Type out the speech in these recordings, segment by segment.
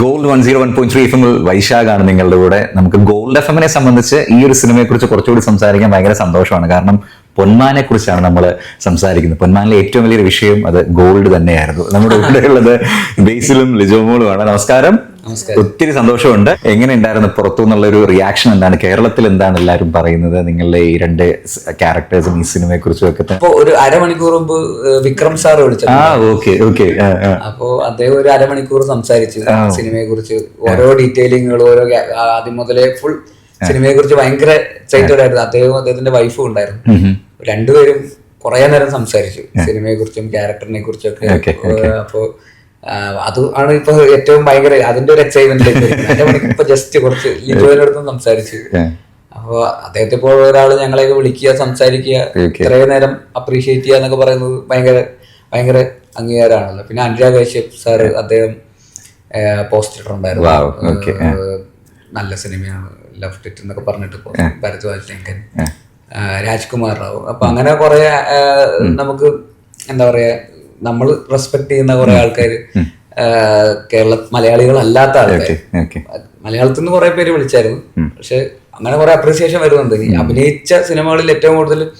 Gold one zero one point three F വൈശാഖാണ് നിങ്ങളുടെ കൂടെ. നമുക്ക് ഗോൾഡ് എഫ് എമ്മിനെ സംബന്ധിച്ച് ഈ ഒരു സിനിമയെ കുറിച്ച് കുറച്ചുകൂടി സംസാരിക്കാൻ ഭയങ്കര സന്തോഷമാണ്. കാരണം പൊന്മാനെ കുറിച്ചാണ് നമ്മൾ സംസാരിക്കുന്നത്. പൊന്മാനിലെ ഏറ്റവും വലിയൊരു വിഷയം അത് ഗോൾഡ് തന്നെയായിരുന്നു. നമ്മുടെ ഇവിടെ ഉള്ളത് ബേസിലും ലിജോമോളുമാണ്. നമസ്കാരം. ഒത്തിരി സന്തോഷമുണ്ട്. എങ്ങനെ ഉണ്ടായിരുന്നു പുറത്തു നിന്നുള്ള ഒരു റിയാക്ഷൻ എന്താണ്? കേരളത്തിൽ എന്താണ് എല്ലാവരും പറയുന്നത്? നിങ്ങളുടെ ഈ രണ്ട് ക്യാരക്ടേഴ്സും ഈ സിനിമയെ കുറിച്ചും ഒക്കെ? ഒരു അരമണിക്കൂർ മുമ്പ് വിക്രം സാർ വിളിച്ചു ആ ഓക്കെ ഓക്കെ. അപ്പോ അദ്ദേഹം ഒരു അരമണിക്കൂർ സംസാരിച്ചു സിനിമയെ കുറിച്ച് ഓരോ ഡീറ്റെയിലിങ്ങുകൾ ഓരോ ആദ്യം മുതലേ ഫുൾ സിനിമയെ കുറിച്ച് ഭയങ്കര എക്സൈറ്റഡ് ആയിരുന്നു. അദ്ദേഹവും അദ്ദേഹത്തിന്റെ വൈഫും ഉണ്ടായിരുന്നു. രണ്ടുപേരും കുറെ നേരം സംസാരിച്ചു സിനിമയെ കുറിച്ചും ക്യാരക്ടറിനെ കുറിച്ചും ഒക്കെ Okay, അപ്പോ അത് ആണ് ഇപ്പൊ ഏറ്റവും ഭയങ്കര അതിന്റെ ഒരു എക്സൈറ്റ്മെന്റ് ഇപ്പൊ ജസ്റ്റ് കുറച്ച് ലിജോയിനടുത്തും സംസാരിച്ചു. അപ്പൊ അദ്ദേഹത്തെ പോലെ ഒരാൾ ഞങ്ങളെയൊക്കെ വിളിക്കുക സംസാരിക്കുക. ഇത്രയും നേരം അപ്രീഷിയേറ്റ് ചെയ്യുക എന്നൊക്കെ പറയുന്നത് ഭയങ്കര ഭയങ്കര അംഗീകാരമാണല്ലോ. പിന്നെ അനുരാഗ് കശ്യപ് സാറ് അദ്ദേഹം പോസ്റ്റർ ഏഹ്, നല്ല സിനിമയാണ്. ലവ് ഇറ്റ് എന്നൊക്കെ പറഞ്ഞിട്ട് ഭരദ്വാജ് ലിങ്കൻ. രാജ്കുമാർ റാവു അപ്പൊ അങ്ങനെ കുറെ നമുക്ക് എന്താ പറയാ നമ്മൾ റെസ്പെക്ട് ചെയ്യുന്ന കുറെ ആൾക്കാർ കേരള മലയാളികളല്ലാത്ത ആൾക്കാർ മലയാളത്തിൽ നിന്ന് കുറെ പേര് വിളിച്ചായിരുന്നു. പക്ഷെ അങ്ങനെ കുറെ അപ്രീസിയേഷൻ വരുന്നുണ്ട്. ഈ അഭിനയിച്ച സിനിമകളിൽ ഏറ്റവും കൂടുതൽ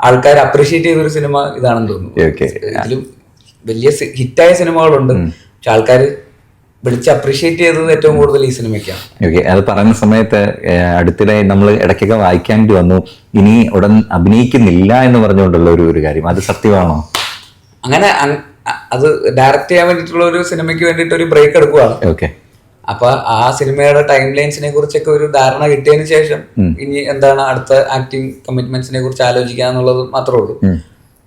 ആൾക്കാർ അപ്രീഷിയേറ്റ് ചെയ്തൊരു സിനിമ ഇതാണെന്ന് തോന്നുന്നു. അതിലും ഇതിലും വലിയ ഹിറ്റായ സിനിമകളുണ്ട്. പക്ഷെ ആൾക്കാർ വിളിച്ച് അപ്രീഷിയേറ്റ് ചെയ്തത് ഏറ്റവും കൂടുതൽ ഈ സിനിമയ്ക്കാണ്. ഓക്കെ അത് പറയുന്ന സമയത്ത് അടുത്തിടെ നമ്മൾ ഇടയ്ക്കൊക്കെ വായിക്കാണ്ടി വന്നു. ഇനി ഉടൻ അഭിനയിക്കുന്നില്ല എന്ന് പറഞ്ഞുകൊണ്ടുള്ള ഒരു ഒരു കാര്യം. അത് സത്യമാണോ? അങ്ങനെ അത് ഡയറക്റ്റ് ചെയ്യാൻ വേണ്ടിയിട്ടുള്ള ഒരു സിനിമയ്ക്ക് വേണ്ടിയിട്ട് ഒരു ബ്രേക്ക് എടുക്കുകയാണ് ഓക്കെ അപ്പൊ ആ സിനിമയുടെ ടൈം ലൈൻസിനെ കുറിച്ചൊക്കെ ഒരു ധാരണ കിട്ടിയതിന് ശേഷം ഇനി എന്താണ് അടുത്ത ആക്ടിങ് കമ്മിറ്റ്മെന്റ്സിനെ കുറിച്ച് ആലോചിക്കുക എന്നുള്ളത് മാത്രമേ ഉള്ളൂ.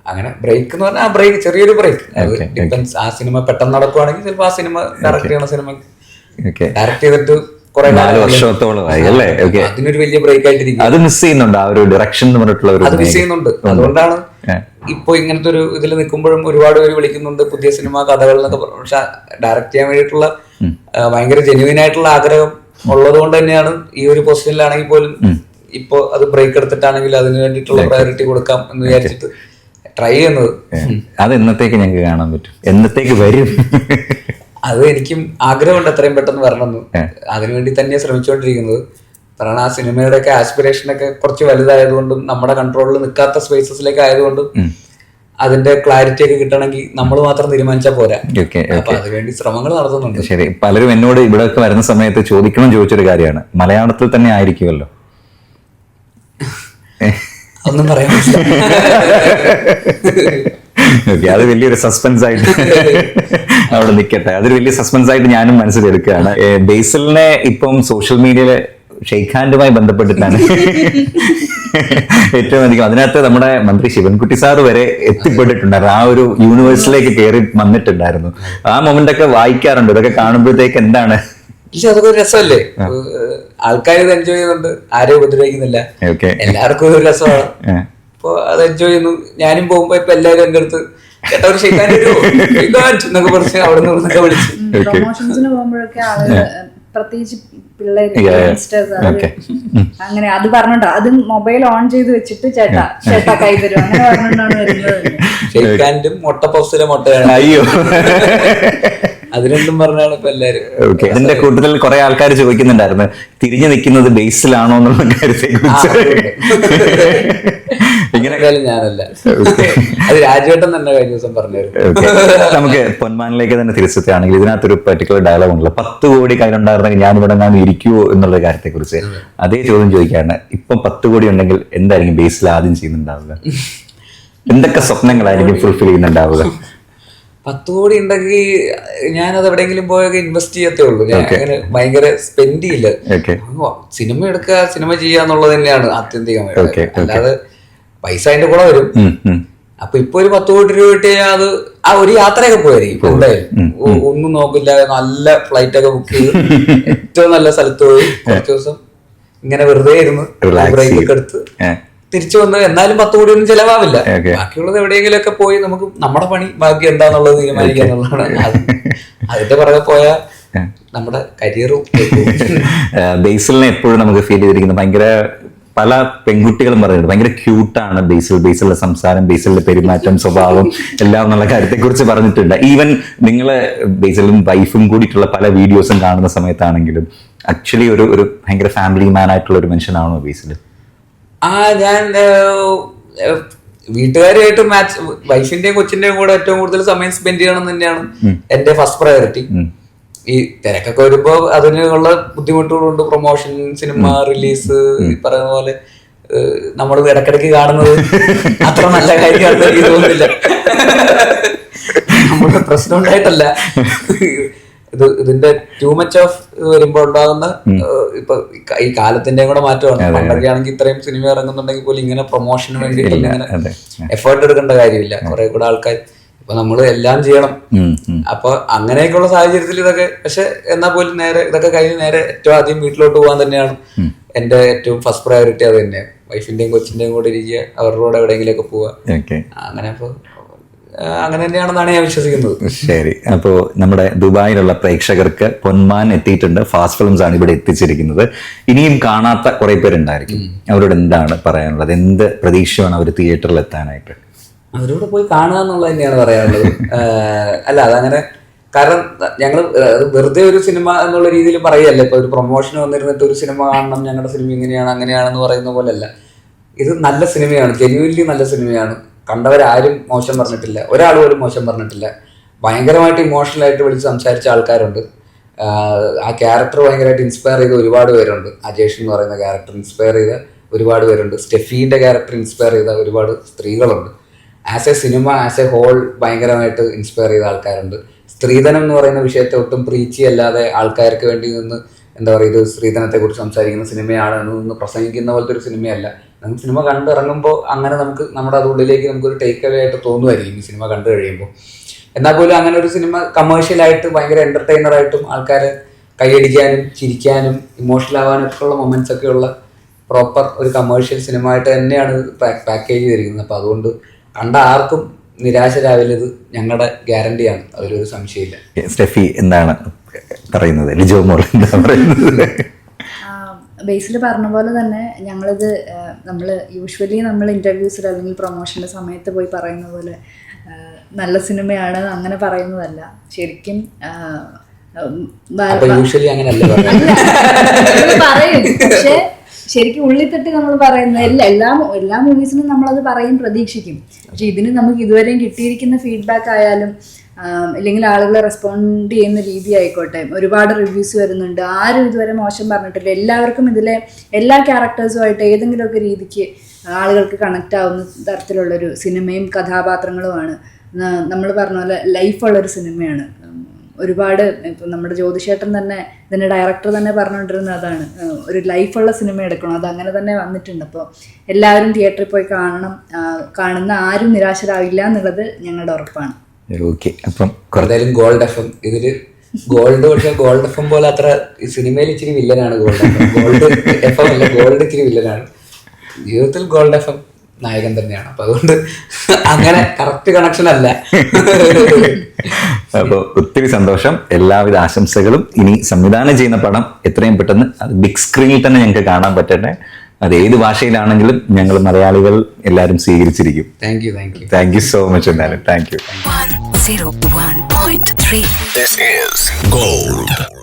അങ്ങനെ ബ്രേക്ക് എന്ന് പറഞ്ഞാൽ ആ ബ്രേക്ക് ചെറിയൊരു ബ്രേക്ക് അത് ഡിപ്പെൻസ് ആ സിനിമ പെട്ടെന്ന് നടക്കുവാണെങ്കിൽ ചിലപ്പോൾ ആ സിനിമ ഡയറക്റ്റ് ചെയ്യണ സിനിമ ഡയറക്റ്റ് ചെയ്തിട്ട് കുറെ നാല് വർഷത്തോളമായി അല്ലേ? അതിനൊരു വലിയ ബ്രേക്ക് ആയിട്ടിരിക്കും. അത് മിസ് ചെയ്യുന്നുണ്ട് ആ ഒരു ഡയറക്ഷൻ എന്ന് പറഞ്ഞിട്ടുള്ള ഒരു അത് മിസ് ചെയ്യുന്നുണ്ട്. അതുകൊണ്ടാണ്. ഇപ്പൊ ഇങ്ങനത്തെ ഒരു ഇതിൽ നിൽക്കുമ്പോഴും ഒരുപാട് പേര് വിളിക്കുന്നുണ്ട് പുതിയ സിനിമ കഥകൾ എന്നൊക്കെ പറഞ്ഞു പക്ഷെ ഡയറക്റ്റ് ചെയ്യാൻ വേണ്ടിയിട്ടുള്ള ഭയങ്കര ജെന്യൂൻ ആയിട്ടുള്ള ആഗ്രഹം ഉള്ളത് കൊണ്ട് തന്നെയാണ് ഈ ഒരു പൊസിഷനിലാണെങ്കിൽ പോലും ഇപ്പൊ അത് ബ്രേക്ക് എടുത്തിട്ടാണെങ്കിൽ അതിന് വേണ്ടിയിട്ടുള്ള പ്രയോറിറ്റി കൊടുക്കാം എന്ന് വിചാരിച്ചിട്ട് ട്രൈ ചെയ്യുന്നത്. അത് എന്നത്തേക്ക് ഞങ്ങൾക്ക് കാണാൻ പറ്റും. എന്നത്തേക്ക് വരും? അത് എനിക്കും ആഗ്രഹമുണ്ട് അത്രയും പെട്ടെന്ന് വരണമെന്ന്. അതിനുവേണ്ടി തന്നെ ശ്രമിച്ചുകൊണ്ടിരിക്കുന്നത്. കാരണം ആ സിനിമയുടെ ഒക്കെ ആസ്പിറേഷൻ ഒക്കെ കുറച്ച് വലുതായതുകൊണ്ടും നമ്മുടെ കൺട്രോളിൽ നിൽക്കാത്ത സ്പേസസിലേക്ക് ആയതുകൊണ്ടും അതിന്റെ ക്ലാരിറ്റി ഒക്കെ കിട്ടണമെങ്കിൽ നമ്മൾ മാത്രം തീരുമാനിച്ചാൽ പോരാ. അതിനുവേണ്ടി ശ്രമങ്ങൾ നടത്തുന്നുണ്ട്. ശരി. പലരും എന്നോട് ഇവിടെയൊക്കെ വരുന്ന സമയത്ത് ചോദിക്കണം ചോദിച്ചൊരു കാര്യമാണ്. മലയാളത്തിൽ തന്നെ ആയിരിക്കുമല്ലോ. ഒന്നും പറയാൻ അത് വലിയൊരു സസ്പെൻസ് ആയിട്ട് അവിടെ നിൽക്കട്ടെ അതൊരു വലിയ സസ്പെൻസ് ആയിട്ട് ഞാനും മനസ്സിലെടുക്കുകയാണ് ബേസലിനെ ഇപ്പം സോഷ്യൽ മീഡിയയിൽ ഷെയ്ഖ് ബന്ധപ്പെട്ടിട്ടാണ് ഏറ്റവും അധികം. അതിനകത്ത് നമ്മുടെ മന്ത്രി ശിവൻകുട്ടി സാർ വരെ എത്തിപ്പെട്ടിട്ടുണ്ടായിരുന്നു. ആ ഒരു യൂണിവേഴ്സിലേക്ക് കയറി വന്നിട്ടുണ്ടായിരുന്നു. ആ മൊമെന്റ് ഒക്കെ വായിക്കാറുണ്ട്. ഇതൊക്കെ കാണുമ്പോഴത്തേക്ക് എന്താണ് ഇല്ല അതൊക്കെ ഒരു രസമല്ലേ? ആൾക്കാർ ഇത് എൻജോയ് ചെയ്യുന്നുണ്ട്. ആരെയും ഉപദ്രവിക്കുന്നില്ല. ഓക്കെ എല്ലാവർക്കും ഒരു രസമാണ്. അപ്പൊ അത് എൻജോയ് ചെയ്യുന്നു. ഞാനും പോകുമ്പോ ഇപ്പൊ എല്ലാവരും എന്റെ അടുത്ത് ചേട്ടാ ഒരു ഷെയ്ക്കാൻ എന്നൊക്കെ പറഞ്ഞ് അവിടെ നിന്ന് വിളിച്ച്. പ്രൊമോഷൻസിന് പോകുമ്പോഴൊക്കെ പ്രത്യേകിച്ച് പിള്ളേര്. അങ്ങനെ അത് പറഞ്ഞോ അത് മൊബൈൽ ഓൺ ചെയ്ത് വെച്ചിട്ട് ചേട്ടാ ചേട്ടാ കൈ തരും. അങ്ങനെ പറഞ്ഞോണ്ടാണ് വരുന്നത്. ഷെയ്ക്കാൻഡും മുട്ട പഫ്സിലെ മുട്ട അയ്യോ. അത് രണ്ടും പറഞ്ഞാണ് ഇപ്പൊ എല്ലാരും. ഓക്കെ അതിന്റെ കൂട്ടത്തിൽ കുറെ ആൾക്കാർ ചോദിക്കുന്നുണ്ടായിരുന്നു തിരിഞ്ഞു നിൽക്കുന്നത് ബേസിലാണോ എന്നുള്ള കാര്യത്തെ കുറിച്ച്. ഇങ്ങനെ ഞാനല്ല. അത് രാജുവേട്ടൻ തന്നെ കഴിഞ്ഞ ദിവസം പറഞ്ഞു നമുക്ക് പൊന്മാനിലേക്ക് തന്നെ തിരിച്ചെത്തുകയാണെങ്കിൽ ഇതിനകത്തൊരു പെർട്ടിക്കുലർ ഡയലോഗ് ഉണ്ടല്ലോ. പത്ത് കോടി കയ്യിലുണ്ടായിരുന്നെങ്കിൽ ഞാൻ ഇവിടെ ഞാൻ ഇരിക്കുവോ എന്നുള്ള കാര്യത്തെ കുറിച്ച്. അതേ. ചോദ്യം ചോദിക്കാണ് ഇപ്പം പത്ത് കോടി ഉണ്ടെങ്കിൽ എന്തായിരിക്കും ബേസിൽ ആദ്യം ചെയ്യുന്നുണ്ടാവുക? എന്തൊക്കെ സ്വപ്നങ്ങളായിരിക്കും ഫുൾഫിൽ ചെയ്യുന്നുണ്ടാവുക? പത്ത് കോടി ഉണ്ടെങ്കിൽ ഞാനത് എവിടെയെങ്കിലും പോയൊക്കെ ഇൻവെസ്റ്റ് ചെയ്യത്തേ ഉള്ളൂ. ഞാൻ അങ്ങനെ ഭയങ്കര സ്പെൻഡ് ചെയ്യില്ല. സിനിമ എടുക്കുക സിനിമ ചെയ്യുക എന്നുള്ളത് തന്നെയാണ് ആത്യന്തികമായിട്ട്. Okay. അല്ലാതെ പൈസ അതിന്റെ കൂടെ വരും. അപ്പൊ ഇപ്പൊ ഒരു പത്ത് കോടി രൂപ കിട്ടിയാൽ അത് ആ ഒരു യാത്രയൊക്കെ പോയായിരിക്കും. എന്തായാലും ഒന്നും നോക്കില്ല. നല്ല ഫ്ലൈറ്റ് ഒക്കെ ബുക്ക് ചെയ്ത് ഏറ്റവും നല്ല സ്ഥലത്ത് പോയി. കുറച്ച് ദിവസം ഇങ്ങനെ വെറുതെ ഇരുന്ന് ബ്രേക്കൊക്കെ ബ്രേക്ക് ഒക്കെ എടുത്ത്. തിരിച്ചു വന്ന് എന്നാലും പത്ത് കോടി ഒന്നും ചെലവാവില്ല ബാക്കിയുള്ളത് എവിടെയെങ്കിലും ഒക്കെ പോയി നമുക്ക് നമ്മുടെ പണി ബാക്കി എന്താന്നുള്ളത് തീരുമാനിക്കുക എന്നുള്ളതാണ്. അതിന്റെ പുറകെ പോയ നമ്മുടെ കരിയറും ബേസിലിനെ എപ്പോഴും നമുക്ക് ഫീൽ ചെയ്തിരിക്കുന്നത് ഭയങ്കര പല പെൺകുട്ടികളും പറയുന്നത് ഭയങ്കര ക്യൂട്ടാണ് ബേസിൽ. ബേസിലുള്ള സംസാരം ബേസിലുള്ള പെരുമാറ്റം സ്വഭാവം എല്ലാം എന്നുള്ള കാര്യത്തെക്കുറിച്ച് പറഞ്ഞിട്ടുണ്ട്. ഈവൻ നിങ്ങൾ ബേസിലും വൈഫും കൂടിയിട്ടുള്ള പല വീഡിയോസും കാണുന്ന സമയത്താണെങ്കിലും ആക്ച്വലി ഒരു ഒരു ഭയങ്കര ഫാമിലി മാൻ ആയിട്ടുള്ള ഒരു മനുഷ്യനാണോ ബേസിൽ ആ ഞാൻ വീട്ടുകാരുമായിട്ട് മാച്ച് വൈഫിന്റെയും കൊച്ചിന്റെയും കൂടെ ഏറ്റവും കൂടുതൽ സമയം സ്പെൻഡ് ചെയ്യണം തന്നെയാണ് എന്റെ ഫസ്റ്റ് പ്രയോറിറ്റി ഈ തിരക്കൊക്കെ വരുമ്പോ അതിനുള്ള ബുദ്ധിമുട്ടുകളുണ്ട് പ്രൊമോഷൻ സിനിമ റിലീസ് പറയുന്ന പോലെ നമ്മൾ ഇടക്കിടക്ക് കാണുന്നത് അത്ര നല്ല കാര്യമാണെന്ന് എനിക്ക് തോന്നുന്നില്ല. നമ്മുടെ പ്രശ്നം ഉണ്ടായിട്ടല്ല. ഇത് ഇതിന്റെ ടൂ മച്ച് ഓഫ് വരുമ്പോ ഉണ്ടാകുന്ന ഇപ്പൊ ഈ കാലത്തിന്റെ കാലത്തിന്റെയും കൂടെ മാറ്റമാണ്. പണ്ടൊക്കെ ആണെങ്കിൽ ഇത്രയും സിനിമ ഇറങ്ങുന്നുണ്ടെങ്കിൽ പോലും ഇങ്ങനെ പ്രൊമോഷന് വേണ്ടിയിട്ട് ഇങ്ങനെ എഫേർട്ട് എടുക്കേണ്ട കാര്യമില്ല. കുറെ കൂടെ ആൾക്കാർ ഇപ്പൊ നമ്മൾ എല്ലാം ചെയ്യണം. അപ്പൊ അങ്ങനെയൊക്കെയുള്ള സാഹചര്യത്തിൽ ഇതൊക്കെ പക്ഷെ എന്നാ പോലും നേരെ ഇതൊക്കെ കഴിഞ്ഞ് നേരെ ഏറ്റവും ആദ്യം വീട്ടിലോട്ട് പോകാൻ തന്നെയാണ് എന്റെ ഏറ്റവും ഫസ്റ്റ് പ്രയോറിറ്റി അത് തന്നെയാണ്. വൈഫിന്റെയും കൊച്ചിന്റെയും കൂടെ ഇരിക്കുക അവരുടെ കൂടെ എവിടെയെങ്കിലുമൊക്കെ പോവുക. പോവാ അങ്ങനെ അപ്പൊ അങ്ങനെ തന്നെയാണെന്നാണ് ഞാൻ വിശ്വസിക്കുന്നത്. ശരി. അപ്പോൾ നമ്മുടെ ദുബായിലുള്ള പ്രേക്ഷകർക്ക് പൊന്മാൻ എത്തിയിട്ടുണ്ട്. ഫാസ്റ്റ് ഫിലിംസ് ആണ് ഇവിടെ എത്തിച്ചിരിക്കുന്നത്. ഇനിയും കാണാത്ത കുറെ പേരുണ്ടായിരിക്കും. അവരോട് എന്താണ് പറയാനുള്ളത്? എന്ത് പ്രതീക്ഷയാണ് അവർ തിയേറ്ററിൽ എത്താനായിട്ട്? അവരോട് പോയി കാണുക എന്നുള്ളത് തന്നെയാണ് പറയാനുള്ളത്. അല്ല അതങ്ങനെ കാരണം ഞങ്ങൾ വെറുതെ ഒരു സിനിമ എന്നുള്ള രീതിയിൽ പറയല്ല ഇപ്പൊ ഒരു പ്രൊമോഷൻ വന്നിരുന്നിട്ട് ഒരു സിനിമ കാണണം ഞങ്ങളുടെ സിനിമ ഇങ്ങനെയാണ് അങ്ങനെയാണെന്ന് പറയുന്ന പോലെയല്ല. ഇത് നല്ല സിനിമയാണ്. ജെന്യൂൻലി നല്ല സിനിമയാണ്. കണ്ടവരാരും മോശം പറഞ്ഞിട്ടില്ല. ഒരാൾ പോലും മോശം പറഞ്ഞിട്ടില്ല. ഭയങ്കരമായിട്ട് ഇമോഷണലായിട്ട് വിളിച്ച് സംസാരിച്ച ആൾക്കാരുണ്ട്. ആ ക്യാരക്ടർ ഭയങ്കരമായിട്ട് ഇൻസ്പയർ ചെയ്ത ഒരുപാട് പേരുണ്ട്. അജേഷ് എന്ന് പറയുന്ന ക്യാരക്ടർ ഇൻസ്പയർ ചെയ്ത ഒരുപാട് പേരുണ്ട്. സ്റ്റെഫീന്റെ ക്യാരക്ടർ ഇൻസ്പയർ ചെയ്ത ഒരുപാട് സ്ത്രീകളുണ്ട്. As a cinema as a whole ഭയങ്കരമായിട്ട് ഇൻസ്പയർ ചെയ്ത ആൾക്കാരുണ്ട്. സ്ത്രീധനം എന്ന് പറയുന്ന വിഷയത്തെ ഒട്ടും പ്രീച്ചി അല്ലാതെ ആൾക്കാർക്ക് വേണ്ടി നിന്ന് എന്താ പറയുക ഇത് സ്ത്രീധനത്തെ കുറിച്ച് സംസാരിക്കുന്ന സിനിമയാണ് എന്ന് പ്രസംഗിക്കുന്ന പോലത്തെ ഒരു സിനിമയല്ല. നമുക്ക് സിനിമ കണ്ടിറങ്ങുമ്പോൾ അങ്ങനെ നമുക്ക് നമ്മുടെ അത് ഉള്ളിലേക്ക് നമുക്കൊരു ടേക്ക് അവേ ആയിട്ട് തോന്നുമായിരിക്കും ഈ സിനിമ കണ്ടു കഴിയുമ്പോൾ. എന്നാൽ പോലും അങ്ങനെ ഒരു സിനിമ കമേഴ്ഷ്യലായിട്ട് ഭയങ്കര എന്റർടൈനറായിട്ടും ആൾക്കാരെ കൈയടിക്കാനും ചിരിക്കാനും ഇമോഷണൽ ആവാനും ഒക്കെ ഉള്ള മൊമെന്റ്സ് ഒക്കെ ഉള്ള പ്രോപ്പർ ഒരു കമേഴ്ഷ്യൽ സിനിമ ആയിട്ട് തന്നെയാണ് പാക്കേജ് ചെയ്തിരിക്കുന്നത്. അപ്പോൾ അതുകൊണ്ട് കണ്ട ആർക്കും നിരാശരാവില്ല ഇത് ഞങ്ങളുടെ ഗ്യാരണ്ടിയാണ് അതിലൊരു സംശയമില്ല. സ്റ്റെഫി എന്താണ് പറയുന്നത്? ലിജോ മോൾ എന്താ പറയുന്നത്? ബേസിൽ പറഞ്ഞ പോലെ തന്നെ ഞങ്ങളിത് നമ്മൾ യൂഷ്വലി നമ്മൾ ഇന്റർവ്യൂസിൽ അല്ലെങ്കിൽ പ്രൊമോഷന്റെ സമയത്ത് പോയി പറയുന്ന പോലെ നല്ല സിനിമയാണ് അങ്ങനെ പറയുന്നതല്ല. ശരിക്കും പറയും. പക്ഷെ ശരിക്കും ഉള്ളിത്തട്ട് നമ്മൾ പറയുന്ന എല്ലാ എല്ലാ എല്ലാ മൂവീസിനും നമ്മളത് പറയും പ്രതീക്ഷിക്കും. പക്ഷെ ഇതിന് നമുക്ക് ഇതുവരെയും കിട്ടിയിരിക്കുന്ന ഫീഡ്ബാക്ക് ആയാലും ഇല്ലെങ്കിൽ ആളുകളെ റെസ്പോണ്ട് ചെയ്യുന്ന രീതി ആയിക്കോട്ടെ. ഒരുപാട് റിവ്യൂസ് വരുന്നുണ്ട്. ആരും ഇതുവരെ മോശം പറഞ്ഞിട്ടില്ല. എല്ലാവർക്കും ഇതിലെ എല്ലാ ക്യാരക്ടേഴ്സുമായിട്ട് ഏതെങ്കിലുമൊക്കെ രീതിക്ക് ആളുകൾക്ക് കണക്റ്റ് ആവുന്ന തരത്തിലുള്ളൊരു സിനിമയും കഥാപാത്രങ്ങളുമാണ്. നമ്മൾ പറഞ്ഞ പോലെ ലൈഫുള്ളൊരു സിനിമയാണ് ഒരുപാട് ഇപ്പം നമ്മുടെ ജ്യോതിഷേട്ടൻ തന്നെ ഇതിന്റെ ഡയറക്ടർ തന്നെ പറഞ്ഞുകൊണ്ടിരുന്നത് അതാണ്. ഒരു ലൈഫുള്ള സിനിമ എടുക്കണം. അത് അങ്ങനെ തന്നെ വന്നിട്ടുണ്ട്. അപ്പോൾ എല്ലാവരും തിയേറ്ററിൽ പോയി കാണണം. കാണുന്ന ആരും നിരാശരാവില്ല എന്നുള്ളത് ഞങ്ങളുടെ ഉറപ്പാണ്. ഓക്കെ. അപ്പം കുറ- എന്തായാലും ഗോൾഡ് എഫ് എം ഇതിൽ ഗോൾഡ് പക്ഷെ ഗോൾഡ് എഫ് എം പോലെ അത്ര സിനിമയിൽ ഇച്ചിരി വില്ലനാണ് gold F M gold F M അല്ല ഗോൾഡ് ഇച്ചിരി വില്ലനാണ് ജീവിതത്തിൽ ഗോൾഡ് എഫ് എം നായകൻ തന്നെയാണ്. അപ്പൊ അതുകൊണ്ട് അങ്ങനെ കറക്റ്റ് കണക്ഷൻ അല്ല. അപ്പോൾ ഒത്തിരി സന്തോഷം. എല്ലാവിധ ആശംസകളും. ഇനി സംവിധാനം ചെയ്യുന്ന പടം എത്രയും പെട്ടെന്ന് അത് ബിഗ് സ്ക്രീനിൽ തന്നെ ഞങ്ങൾക്ക് കാണാൻ പറ്റട്ടെ. അത് ഏത് ഭാഷയിലാണെങ്കിലും ഞങ്ങൾ മലയാളികൾ എല്ലാവരും സ്വീകരിച്ചിരിക്കും. Thank you thank you thank you so much എന്നാലും. Thank you 101.3. This is Gold.